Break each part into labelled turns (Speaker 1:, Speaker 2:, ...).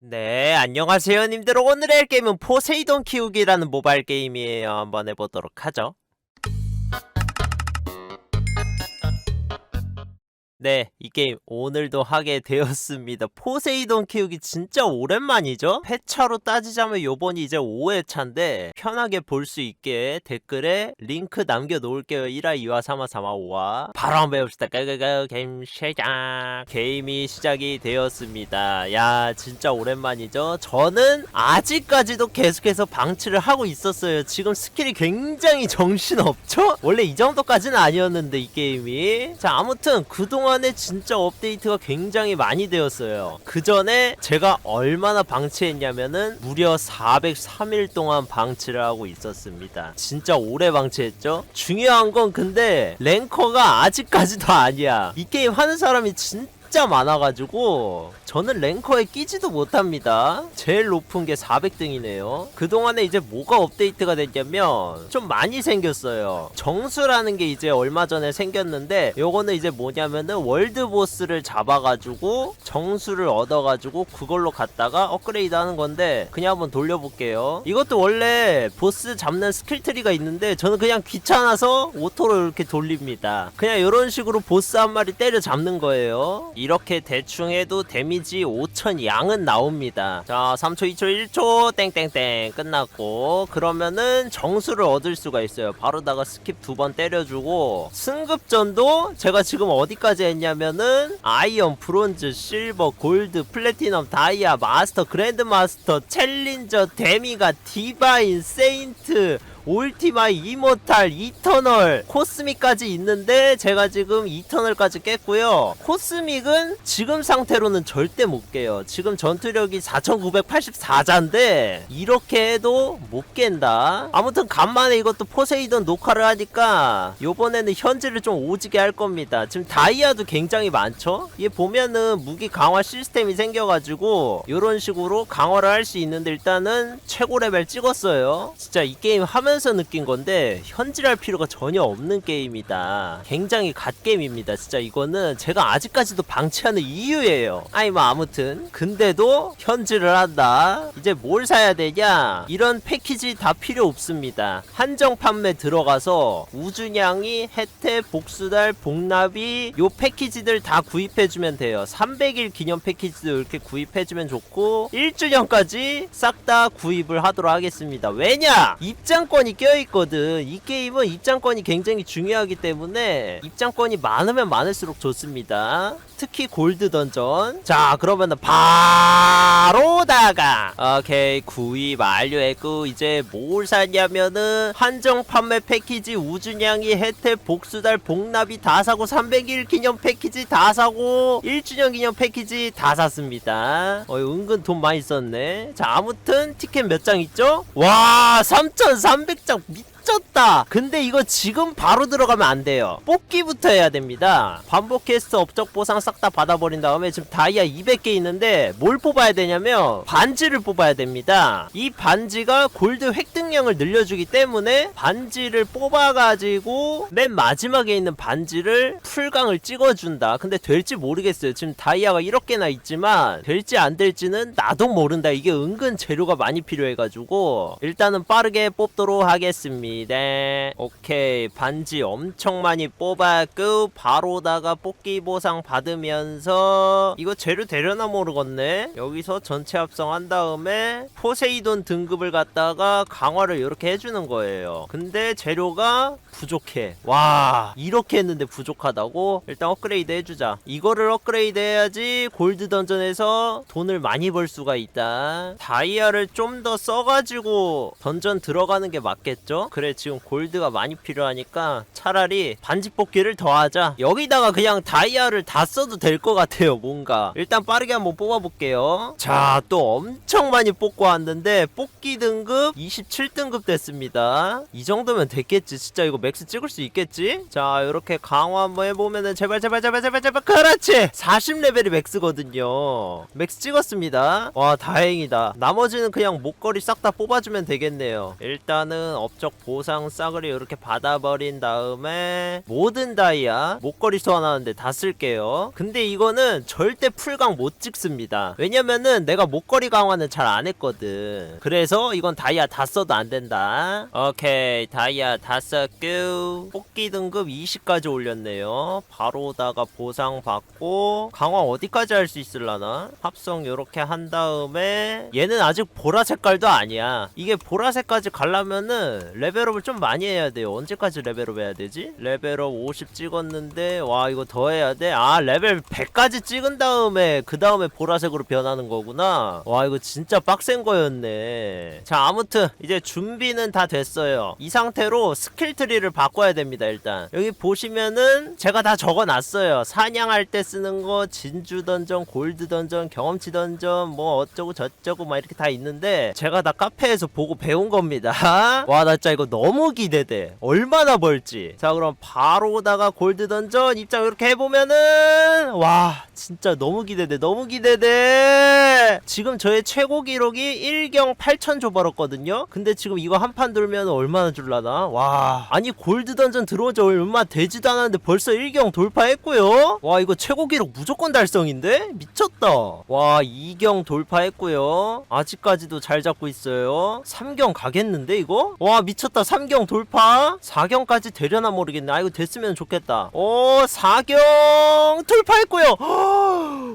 Speaker 1: 네, 안녕하세요, 님들. 오늘의 할 게임은 포세이돈 키우기라는 모바일 게임이에요. 한번 해보도록 하죠. 네, 이 게임 오늘도 하게 되었습니다. 포세이돈 키우기 진짜 오랜만이죠? 회차로 따지자면 요번이 이제 5회차인데 편하게 볼 수 있게 댓글에 링크 남겨놓을게요. 1화, 2화, 3화, 4화, 5화. 바로 한번 해봅시다. 까까까 게임 시작. 게임이 시작이 되었습니다. 야, 진짜 오랜만이죠? 저는 아직까지도 계속해서 방치를 하고 있었어요. 지금 스킬이 굉장히 정신없죠? 원래 이 정도까지는 아니었는데, 이 게임이. 자, 아무튼 그동안 에 진짜 업데이트가 굉장히 많이 되었어요. 그 전에 제가 얼마나 방치했냐면은 무려 403일 동안 방치를 하고 있었습니다. 진짜 오래 방치했죠? 중요한 건 근데 랭커가 아직까지도 아니야. 이 게임 하는 사람이 진짜 진짜 많아가지고 저는 랭커에 끼지도 못합니다. 제일 높은 게 400등이네요. 그동안에 이제 뭐가 업데이트가 됐냐면 좀 많이 생겼어요. 정수라는 게 이제 얼마 전에 생겼는데 요거는 이제 뭐냐면은 월드보스를 잡아가지고 정수를 얻어가지고 그걸로 갔다가 업그레이드 하는 건데 그냥 한번 돌려볼게요. 이것도 원래 보스 잡는 스킬트리가 있는데 저는 그냥 귀찮아서 오토로 이렇게 돌립니다. 그냥 이런 식으로 보스 한 마리 때려 잡는 거예요 이렇게 대충 해도 데미지 5000 양은 나옵니다. 자, 3초, 2초, 1초, 땡땡땡 끝났고 그러면은 정수를 얻을 수가 있어요. 바로다가 스킵 두 번 때려주고 승급전도 제가 지금 어디까지 했냐면은 아이언, 브론즈, 실버, 골드, 플래티넘, 다이아, 마스터, 그랜드 마스터, 챌린저, 데미가, 디바인, 세인트 올티마, 이모탈, 이터널, 코스믹까지 있는데 제가 지금 이터널까지 깼고요. 코스믹은 지금 상태로는 절대 못 깨요. 지금 전투력이 4984자인데 이렇게 해도 못 깬다. 아무튼 간만에 이것도 포세이돈 녹화를 하니까 요번에는 현질을 좀 오지게 할 겁니다. 지금 다이아도 굉장히 많죠? 얘 보면은 무기 강화 시스템이 생겨가지고 이런 식으로 강화를 할 수 있는데 일단은 최고 레벨 찍었어요. 진짜 이 게임 하면 서 느낀 건데 현질할 필요가 전혀 없는 게임이다. 굉장히 갓게임입니다. 진짜 이거는 제가 아직까지도 방치하는 이유예요. 아니 뭐 아무튼 근데도 현질을 한다. 이제 뭘 사야 되냐? 이런 패키지 다 필요 없습니다. 한정 판매 들어가서 우준양이 혜택 복수달 복나비 요 패키지들 다 구입해주면 돼요. 300일 기념 패키지도 이렇게 구입해주면 좋고 1주년까지 싹 다 구입을 하도록 하겠습니다. 왜냐? 입장권 이 껴있거든. 이 게임은 입장권이 굉장히 중요하기 때문에 입장권이 많으면 많을수록 좋습니다. 특히 골드 던전. 자, 그러면은 바로 다가 오케이 구입 완료했고 이제 뭘 샀냐면은 한정 판매 패키지 우준양이 혜택 복수달 복납이 다 사고 300일 기념 패키지 다 사고 1주년 기념 패키지 다 샀습니다. 어, 은근 돈 많이 썼네. 자, 아무튼 티켓 몇 장 있죠? 와, 3,300장 미쳤다. 근데 이거 지금 바로 들어가면 안 돼요. 뽑기부터 해야 됩니다. 반복 퀘스트 업적 보상 싹 다 받아버린 다음에 지금 다이아 200개 있는데 뭘 뽑아야 되냐면 반지를 뽑아야 됩니다. 이 반지가 골드 획득량을 늘려주기 때문에 반지를 뽑아가지고 맨 마지막에 있는 반지를 풀강을 찍어준다. 근데 될지 모르겠어요. 지금 다이아가 이렇게나 있지만 될지 안 될지는 나도 모른다. 이게 은근 재료가 많이 필요해가지고 일단은 빠르게 뽑도록 하겠습니다. 오케이 반지 엄청 많이 뽑았고 바로다가 뽑기 보상 받으면서 이거 재료 되려나 모르겠네. 여기서 전체 합성한 다음에 포세이돈 등급을 갖다가 강화를 이렇게 해주는 거예요. 근데 재료가 부족해. 와 이렇게 했는데 부족하다고? 일단 업그레이드 해주자. 이거를 업그레이드 해야지 골드 던전에서 돈을 많이 벌 수가 있다. 다이아를 좀 더 써가지고 던전 들어가는 게 맞겠죠? 그래 지금 골드가 많이 필요하니까 차라리 반지 뽑기를 더 하자. 여기다가 그냥 다이아를 다 써도 될 것 같아요. 뭔가 일단 빠르게 한번 뽑아볼게요. 자 또 엄청 많이 뽑고 왔는데 뽑기 등급 27등급 됐습니다. 이 정도면 됐겠지. 진짜 이거 맥스 찍을 수 있겠지? 자 이렇게 강화 한번 해보면은 제발 제발 제발 제발 제발 그렇지 40레벨이 맥스거든요 맥스 찍었습니다 와 다행이다 나머지는 그냥 목걸이 싹 다 뽑아주면 되겠네요 일단은 업적 보상 싸그리 이렇게 받아버린 다음에 모든 다이아 목걸이 소환하는데 다 쓸게요. 근데 이거는 절대 풀강 못 찍습니다. 왜냐면은 내가 목걸이 강화는 잘 안 했거든. 그래서 이건 다이아 다 써도 안 된다. 오케이 다이아 다 썼고 뽑기 등급 20까지 올렸네요. 바로다가 보상 받고 강화 어디까지 할 수 있을라나? 합성 요렇게 한 다음에 얘는 아직 보라 색깔도 아니야. 이게 보라색까지 가려면은 레벨 업을 좀 많이 해야 돼요. 언제까지 레벨업 해야 되지? 레벨업 50 찍었는데 와 이거 더 해야 돼? 아 레벨 100까지 찍은 다음에 그 다음에 보라색으로 변하는 거구나. 와 이거 진짜 빡센 거였네. 자 아무튼 이제 준비는 다 됐어요. 이 상태로 스킬 트리를 바꿔야 됩니다 일단. 여기 보시면은 제가 다 적어놨어요. 사냥할 때 쓰는 거 진주 던전 골드 던전 경험치 던전 뭐 어쩌고 저쩌고 막 이렇게 다 있는데 제가 다 카페에서 보고 배운 겁니다. 와 나 진짜 이거 너무 기대돼. 얼마나 벌지? 자 그럼 바로다가 골드 던전 입장 이렇게 해보면은 와 진짜 너무 기대돼 너무 기대돼. 지금 저의 최고 기록이 1경 8천 조 벌었거든요? 근데 지금 이거 한 판 돌면 얼마나 줄라나? 와. 아니 골드 던전 들어온 지 얼마 되지도 않았는데 벌써 1경 돌파했고요? 와 이거 최고 기록 무조건 달성인데? 미쳤다. 와 2경 돌파했고요. 아직까지도 잘 잡고 있어요. 3경 가겠는데 이거? 와 미쳤다 3경 돌파? 4경까지 되려나 모르겠네. 아 이거 됐으면 좋겠다. 오 4경 돌파했고요.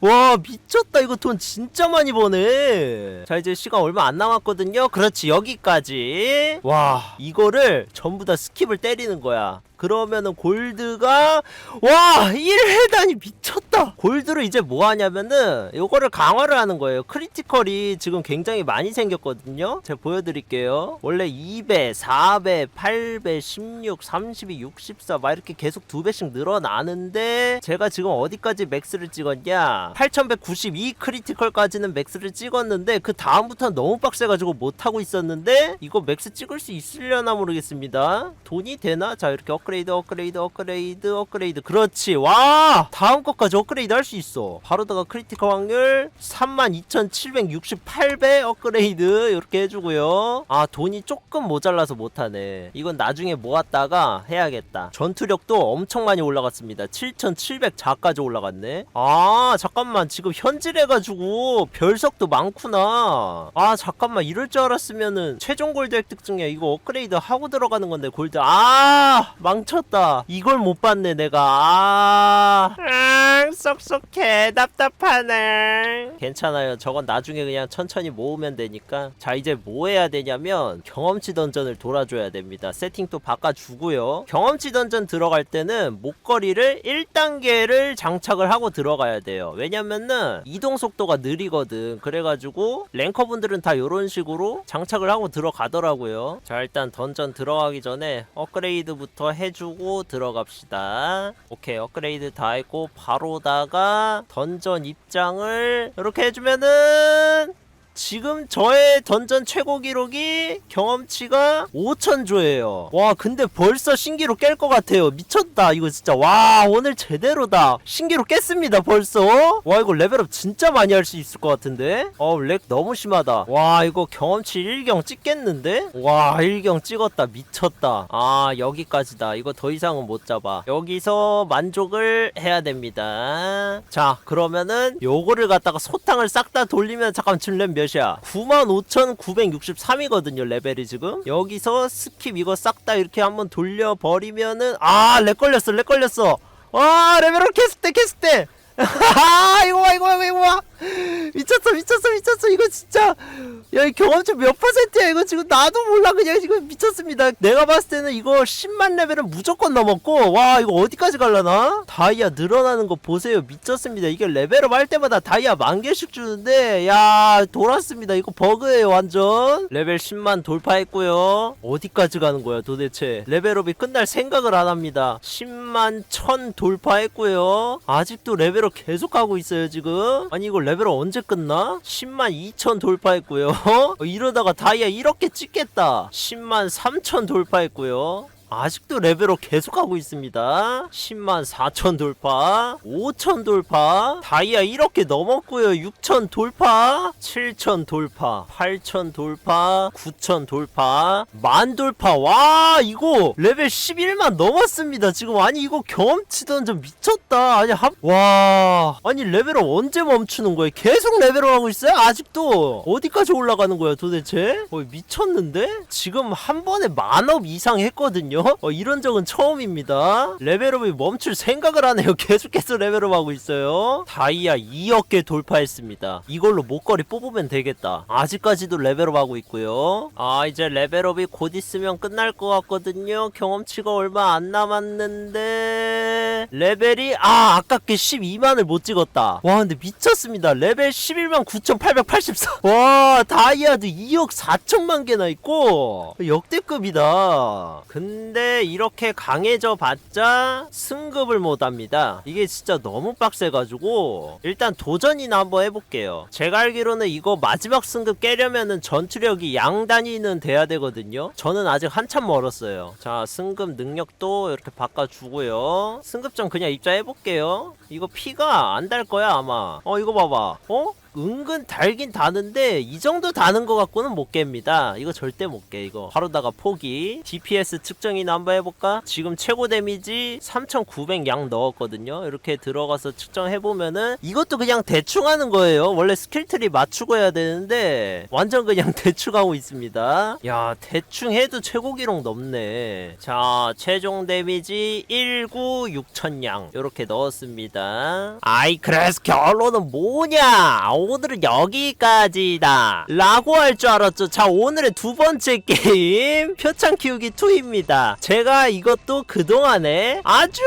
Speaker 1: 와 미쳤다. 이거 돈 진짜 많이 버네. 자 이제 시간 얼마 안 남았거든요. 그렇지 여기까지. 와 이거를 전부 다 스킵을 때리는 거야 그러면은 골드가 와 1회단이 미쳤다. 골드를 이제 뭐 하냐면은 요거를 강화를 하는 거예요. 크리티컬이 지금 굉장히 많이 생겼거든요. 제가 보여드릴게요. 원래 2배 4배 8배 16 32 64 막 이렇게 계속 두 배씩 늘어나는데 제가 지금 어디까지 맥스를 찍었냐? 8192 크리티컬까지는 맥스를 찍었는데 그 다음부터는 너무 빡세가지고 못하고 있었는데 이거 맥스 찍을 수 있으려나 모르겠습니다. 돈이 되나? 자 이렇게 업그레이드 업그레이드 업그레이드 업그레이드. 그렇지. 와! 다음 것까지 업그레이드 할 수 있어. 바로다가 크리티컬 확률 32,768배 업그레이드 이렇게 해주고요. 아 돈이 조금 모자라서 못하네. 이건 나중에 모았다가 해야겠다. 전투력도 엄청 많이 올라갔습니다. 7,700자까지 올라갔네. 아 잠깐만. 지금 현질해가지고 별석도 많구나. 아 잠깐만. 이럴 줄 알았으면은 최종 골드 획득 중에 이거 업그레이드 하고 들어가는 건데 골드. 아! 망 쳤다. 이걸 못 봤네 내가. 아, 아 쏙쏙해. 답답하네. 괜찮아요. 저건 나중에 그냥 천천히 모으면 되니까. 자 이제 뭐 해야 되냐면 경험치 던전을 돌아줘야 됩니다. 세팅 또 바꿔주고요. 경험치 던전 들어갈 때는 목걸이를 1단계를 장착을 하고 들어가야 돼요. 왜냐면은 이동 속도가 느리거든. 그래가지고 랭커분들은 다 이런 식으로 장착을 하고 들어가더라고요. 자 일단 던전 들어가기 전에 업그레이드부터 해 주고 들어갑시다. 오케이 업그레이드 다 했고 바로다가 던전 입장을 이렇게 해주면은 지금 저의 던전 최고 기록이 경험치가 5천조예요. 와, 근데 벌써 신기록 깰 것 같아요. 미쳤다. 이거 진짜. 와, 오늘 제대로다. 신기록 깼습니다, 벌써. 와, 이거 레벨업 진짜 많이 할 수 있을 것 같은데? 어, 렉 너무 심하다. 와, 이거 경험치 1경 찍겠는데? 와, 1경 찍었다. 미쳤다. 아, 여기까지다. 이거 더 이상은 못 잡아. 여기서 만족을 해야 됩니다. 자, 그러면은 요거를 갖다가 소탕을 싹 다 돌리면 잠깐 지금 랩 몇이야? 95,963이거든요 레벨이 지금. 여기서 스킵 이거 싹 다 이렇게 한번 돌려버리면은 아렉 걸렸어 렉 걸렸어. 아 레벨업 캐스 때 캐스 때아 이거 봐 이거 봐 이거 봐 미쳤어 미쳤어 미쳤어. 이거 진짜. 야 이 경험치 몇 퍼센트야? 이거 지금 나도 몰라. 그냥 지금 미쳤습니다. 내가 봤을 때는 이거 10만 레벨은 무조건 넘었고 와 이거 어디까지 갈라나? 다이아 늘어나는 거 보세요. 미쳤습니다. 이게 레벨업 할 때마다 다이아 만 개씩 주는데 야 돌았습니다. 이거 버그예요 완전. 레벨 10만 돌파했고요. 어디까지 가는 거야 도대체? 레벨업이 끝날 생각을 안 합니다. 10만 1000 돌파했고요. 아직도 레벨업 계속 하고 있어요 지금. 아니 이거 레 벨업 언제 끝나? 10만 2000 돌파했고요. 어, 이러다가 다이아 이렇게 찍겠다. 10만 3000 돌파했고요 아직도 레벨업 계속하고 있습니다. 10만 4천 돌파 5천 돌파 다이아 1억 개 넘었고요. 6천 돌파 7천 돌파 8천 돌파 9천 돌파 만 돌파. 와 이거 레벨 11만 넘었습니다. 지금 아니 이거 경험치던 좀 미쳤다. 아니 합... 와. 아니 레벨업 언제 멈추는 거예요? 계속 레벨업 하고 있어요? 아직도? 어디까지 올라가는 거야 도대체? 어 미쳤는데? 지금 한 번에 만업 이상 했거든요 어 이런 적은 처음입니다. 레벨업이 멈출 생각을 하네요. 계속해서 레벨업 하고 있어요. 다이아 2억 개 돌파했습니다. 이걸로 목걸이 뽑으면 되겠다. 아직까지도 레벨업 하고 있고요. 아 이제 레벨업이 곧 있으면 끝날 것 같거든요. 경험치가 얼마 안 남았는데. 레벨이 아 아깝게 12만을 못 찍었다. 와 근데 미쳤습니다. 레벨 11만 9884 와 다이아도 2억 4천만 개나 있고. 역대급이다. 근데 이렇게 강해져 봤자 승급을 못합니다. 이게 진짜 너무 빡세가지고 일단 도전이나 한번 해볼게요. 제가 알기로는 이거 마지막 승급 깨려면은 전투력이 양 단위는 돼야 되거든요. 저는 아직 한참 멀었어요. 자 승급 능력도 이렇게 바꿔주고요. 승급점 그냥 입장해볼게요. 이거 피가 안 달 거야 아마. 어 이거 봐봐. 어? 은근 달긴 다는데 이 정도 다는 것 같고는 못 깹니다. 이거 절대 못 깨 이거. 바로다가 포기. DPS 측정이나 한번 해볼까? 지금 최고 데미지 3900 양 넣었거든요. 이렇게 들어가서 측정해보면은 이것도 그냥 대충 하는 거예요. 원래 스킬트리 맞추고 해야 되는데 완전 그냥 대충 하고 있습니다. 야 대충 해도 최고 기록 넘네. 자 최종 데미지 19 6천 양. 이렇게 넣었습니다. 아이 그래서 결론은 뭐냐 오늘은 여기까지다 라고 할 줄 알았죠. 자 오늘의 두 번째 게임 표창 키우기 2입니다. 제가 이것도 그동안에 아주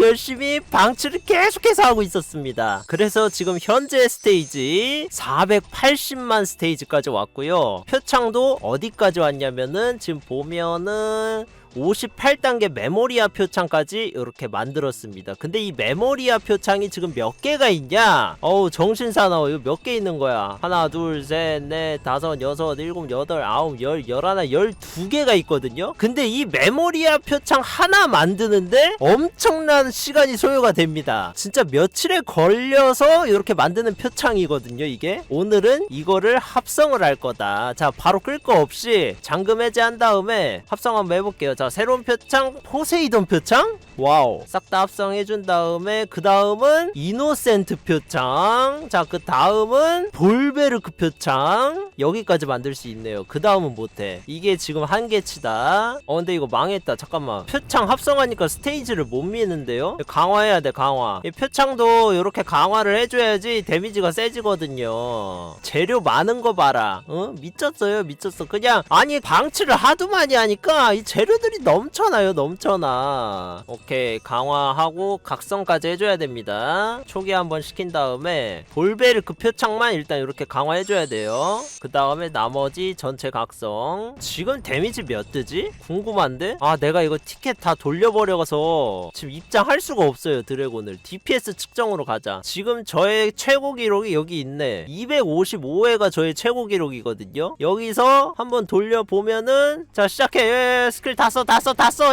Speaker 1: 열심히 방치를 계속해서 하고 있었습니다. 그래서 지금 현재 스테이지 480만 스테이지까지 왔고요. 표창도 어디까지 왔냐면은 지금 보면은 58단계 메모리아 표창까지 이렇게 만들었습니다. 근데 이 메모리아 표창이 지금 몇 개가 있냐? 어우 정신 사나워 이거 몇 개 있는 거야? 하나 둘셋넷 다섯 여섯 일곱 여덟 아홉 열 열하나 열두 개가 있거든요. 근데 이 메모리아 표창 하나 만드는데 엄청난 시간이 소요가 됩니다. 진짜 며칠에 걸려서 이렇게 만드는 표창이거든요. 이게 오늘은 이거를 합성을 할 거다. 자 바로 끌 거 없이 잠금 해제한 다음에 합성 한번 해볼게요. 자 새로운 표창 포세이돈 표창? 와우. 싹 다 합성해준 다음에 그 다음은 이노센트 표창. 자 그 다음은 볼베르크 표창. 여기까지 만들 수 있네요. 그 다음은 못해. 이게 지금 한계치다. 어 근데 이거 망했다. 잠깐만. 표창 합성하니까 스테이지를 못 미는데요? 강화해야 돼 강화. 이 표창도 이렇게 강화를 해줘야지 데미지가 세지거든요. 재료 많은 거 봐라. 어? 미쳤어요 미쳤어. 그냥 아니 방치를 하도 많이 하니까 이 재료들 이 넘쳐나요 넘쳐나. 오케이 강화하고 각성까지 해줘야 됩니다. 초기 한번 시킨 다음에 볼베르크 표창만 일단 이렇게 강화해줘야 돼요. 그 다음에 나머지 전체 각성. 지금 데미지 몇 뜨지? 궁금한데? 아 내가 이거 티켓 다 돌려버려서 지금 입장할 수가 없어요 드래곤을. DPS 측정으로 가자. 지금 저의 최고 기록이 여기 있네. 255회가 저의 최고 기록이거든요. 여기서 한번 돌려보면은 자 시작해. 예, 스킬 다 써 써, 다 써, 다 써.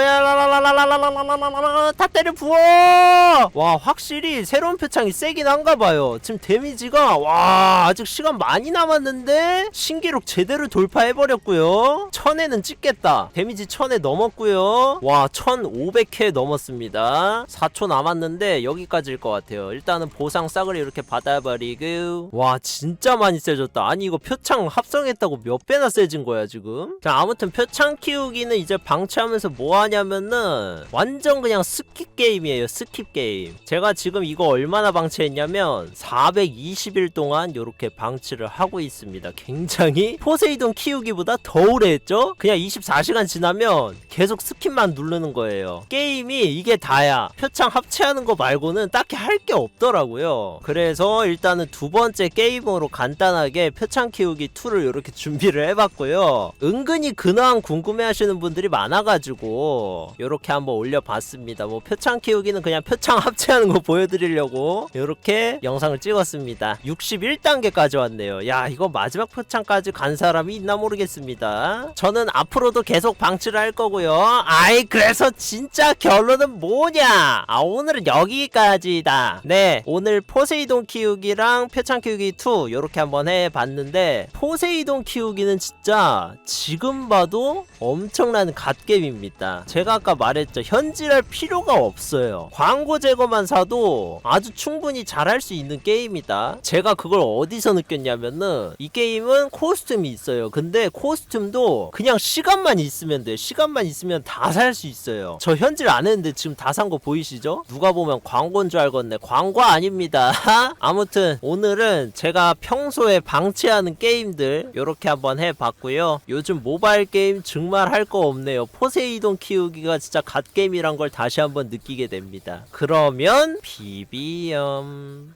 Speaker 1: 다 때려 부어. 와, 확실히 새로운 표창이 세긴 한가 봐요. 지금 데미지가 와, 아직 시간 많이 남았는데 신기록 제대로 돌파해 버렸고요. 천에는 찍겠다. 데미지 천에 넘었고요. 와, 1,500회 넘었습니다. 4초 남았는데 여기까지일 것 같아요. 일단은 보상 싸그리 이렇게 받아 버리고 와, 진짜 많이 세졌다. 아니 이거 표창 합성했다고 몇 배나 세진 거야, 지금? 자, 아무튼 표창 키우기는 이제 방치 하면서 뭐 하냐면은 완전 그냥 스킵 게임이에요 스킵 게임. 제가 지금 이거 얼마나 방치했냐면 420일 동안 이렇게 방치를 하고 있습니다. 굉장히 포세이돈 키우기보다 더 오래 했죠? 그냥 24시간 지나면 계속 스킵만 누르는 거예요. 게임이 이게 다야. 표창 합체하는 거 말고는 딱히 할 게 없더라고요. 그래서 일단은 두 번째 게임으로 간단하게 표창 키우기 2를 이렇게 준비를 해봤고요. 은근히 근황 궁금해 하시는 분들이 많아 많아가지고 요렇게 한번 올려봤습니다. 뭐 표창 키우기는 그냥 표창 합체하는 거 보여드리려고 요렇게 영상을 찍었습니다. 61단계까지 왔네요. 야 이거 마지막 표창까지 간 사람이 있나 모르겠습니다. 저는 앞으로도 계속 방치를 할 거고요. 아이 그래서 진짜 결론은 뭐냐? 아 오늘은 여기까지다. 네 오늘 포세이돈 키우기랑 표창 키우기 2 요렇게 한번 해봤는데 포세이돈 키우기는 진짜 지금 봐도 엄청난 갓 겜입니다. 제가 아까 말했죠. 현질할 필요가 없어요. 광고 제거만 사도 아주 충분히 잘할 수 있는 게임이다. 제가 그걸 어디서 느꼈냐면은 이 게임은 코스튬이 있어요. 근데 코스튬도 그냥 시간만 있으면 돼. 시간만 있으면 다 살 수 있어요. 저 현질 안 했는데 지금 다 산 거 보이시죠? 누가 보면 광고인 줄 알겠네. 광고 아닙니다. 아무튼 오늘은 제가 평소에 방치하는 게임들 이렇게 한번 해봤고요. 요즘 모바일 게임 정말 할 거 없네요. 포세이돈 키우기가 진짜 갓게임이란 걸 다시 한번 느끼게 됩니다. 그러면 비비엄